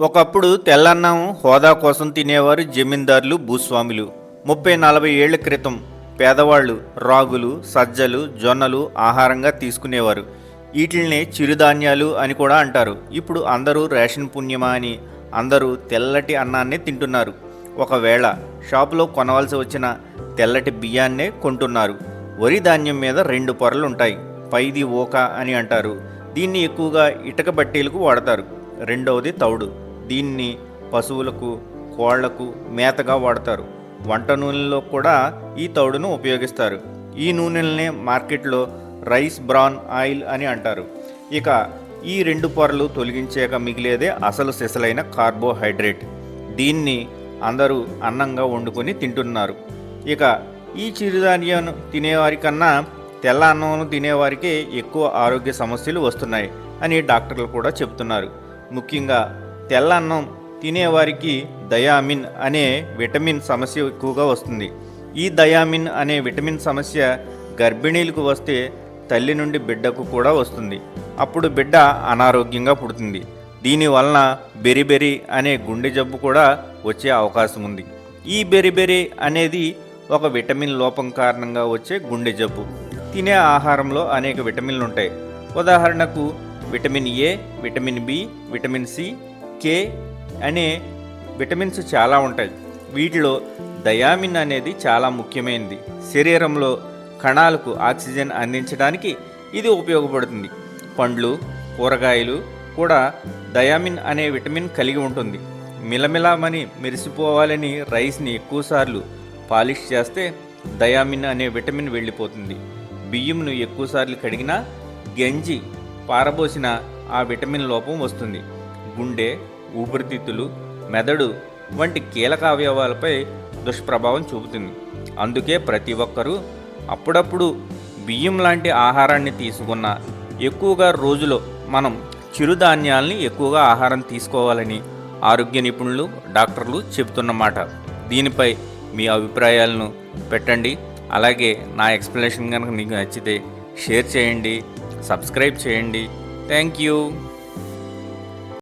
ఒకప్పుడు తెల్లన్నం హోదా కోసం తినేవారు జమీందారులు భూస్వాములు. ముప్పై నలభై ఏళ్ళ క్రితం పేదవాళ్ళు రాగులు సజ్జలు జొన్నలు ఆహారంగా తీసుకునేవారు. వీటిల్నే చిరుధాన్యాలు అని కూడా అంటారు. ఇప్పుడు అందరూ రేషన్ పుణ్యమా అని అందరూ తెల్లటి అన్నాన్నే తింటున్నారు. ఒకవేళ షాపులో కొనవలసి వచ్చిన తెల్లటి బియ్యాన్నే కొంటున్నారు. వరి ధాన్యం మీద రెండు పొరలు ఉంటాయి పైది ఓక అని అంటారు. దీన్ని ఎక్కువగా ఇటక బట్టీలకు వాడతారు. రెండవది తౌడు. దీన్ని పశువులకు కోళ్ళకు మేతగా వాడతారు. వంట నూనెలో కూడా ఈ తౌడును ఉపయోగిస్తారు. ఈ నూనెలనే మార్కెట్లో రైస్ బ్రాన్ ఆయిల్ అని అంటారు. ఇక ఈ రెండు పొరలు తొలగించాక మిగిలేదే అసలు సిసలైన కార్బోహైడ్రేట్. దీన్ని అందరూ అన్నంగా వండుకొని తింటున్నారు. ఇక ఈ చిరుధాన్యం తినేవారి కన్నా తెల్ల అన్నం తినేవారికే ఎక్కువ ఆరోగ్య సమస్యలు వస్తున్నాయి అని డాక్టర్లు కూడా చెబుతున్నారు. ముఖ్యంగా తెల్ల అన్నం తినేవారికి దయామిన్ అనే విటమిన్ సమస్య ఎక్కువగా వస్తుంది. ఈ దయామిన్ అనే విటమిన్ సమస్య గర్భిణీలకు వస్తే తల్లి నుండి బిడ్డకు కూడా వస్తుంది. అప్పుడు బిడ్డ అనారోగ్యంగా పుడుతుంది. దీనివలన బెరిబెరి అనే గుండె జబ్బు కూడా వచ్చే అవకాశం ఉంది. ఈ బెరిబెరి అనేది ఒక విటమిన్ లోపం కారణంగా వచ్చే గుండె జబ్బు. తినే ఆహారంలో అనేక విటమిన్లు ఉంటాయి ఉదాహరణకు vitamin A vitamin B vitamin C K అనే విటమిన్స్ చాలా ఉంటాయి. వీటిలో దయామిన్ అనేది చాలా ముఖ్యమైనది. శరీరంలో కణాలకు ఆక్సిజన్ అందించడానికి ఇది ఉపయోగపడుతుంది. పండ్లు కూరగాయలు కూడా దయామిన్ అనే విటమిన్ కలిగి ఉంటుంది. మిలమిలామని మెరిసిపోవాలని రైస్ని ఎక్కువసార్లు పాలిష్ చేస్తే దయామిన్ అనే విటమిన్ వెళ్ళిపోతుంది. బియ్యంను ఎక్కువసార్లు కడిగినా గంజి పారబోసిన ఆ విటమిన్ లోపం వస్తుంది. గుండె ఊపిరితిత్తులు మెదడు వంటి కీలక అవయవాలపై దుష్ప్రభావం చూపుతుంది. అందుకే ప్రతి ఒక్కరూ అప్పుడప్పుడు బియ్యం లాంటి ఆహారాన్ని తీసుకున్న ఎక్కువగా రోజులో మనం చిరుధాన్యాల్ని ఎక్కువగా ఆహారం తీసుకోవాలని ఆరోగ్య నిపుణులు డాక్టర్లు చెబుతున్నమాట దీనిపై మీ అభిప్రాయాలను పెట్టండి. అలాగే నా ఎక్స్ప్లెనేషన్ కనుక మీకు నచ్చితే షేర్ చేయండి సబ్స్క్రైబ్ చేయండి. Thank you.